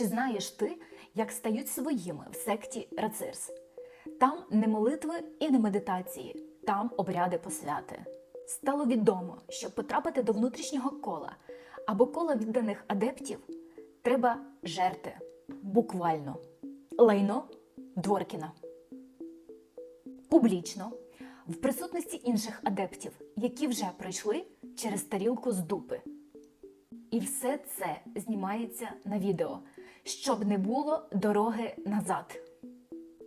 Чи знаєш ти, як стають своїми в секті Рацирс? Там не молитви і не медитації, там обряди посвяти. Стало відомо, щоб потрапити до внутрішнього кола або кола відданих адептів, треба жерти буквально лайно Дворкіна. Публічно, в присутності інших адептів, які вже пройшли через тарілку з дупи. І все це знімається на відео, щоб не було дороги назад.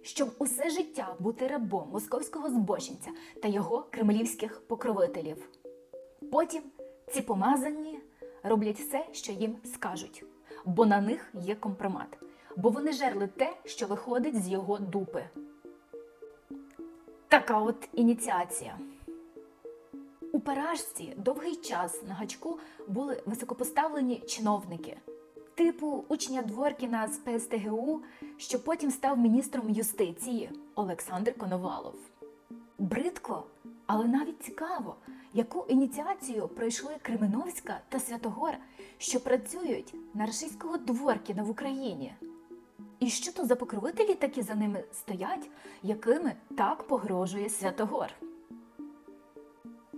Щоб усе життя бути рабом московського збочинця та його кремлівських покровителів. Потім ці помазані роблять все, що їм скажуть, бо на них є компромат, бо вони жерли те, що виходить з його дупи. Така от ініціація. У Паражці довгий час на гачку були високопоставлені чиновники, типу учня Дворкіна з ПСТГУ, що потім став міністром юстиції Олександр Коновалов. Бридко, але навіть цікаво, яку ініціацію пройшли Кременовська та Святогор, що працюють на рашистського Дворкіна в Україні. І що то за покровителі такі за ними стоять, якими так погрожує Святогор?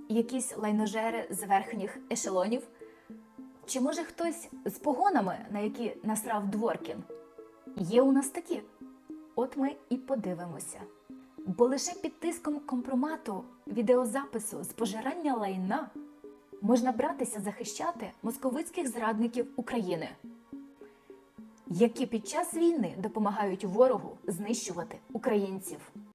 Якісь лайножери з верхніх ешелонів? Чи може хтось з погонами, на які насрав Дворкін? Є у нас такі. От ми і подивимося. Бо лише під тиском компромату відеозапису з пожирання лайна можна братися захищати московицьких зрадників України, які під час війни допомагають ворогу знищувати українців.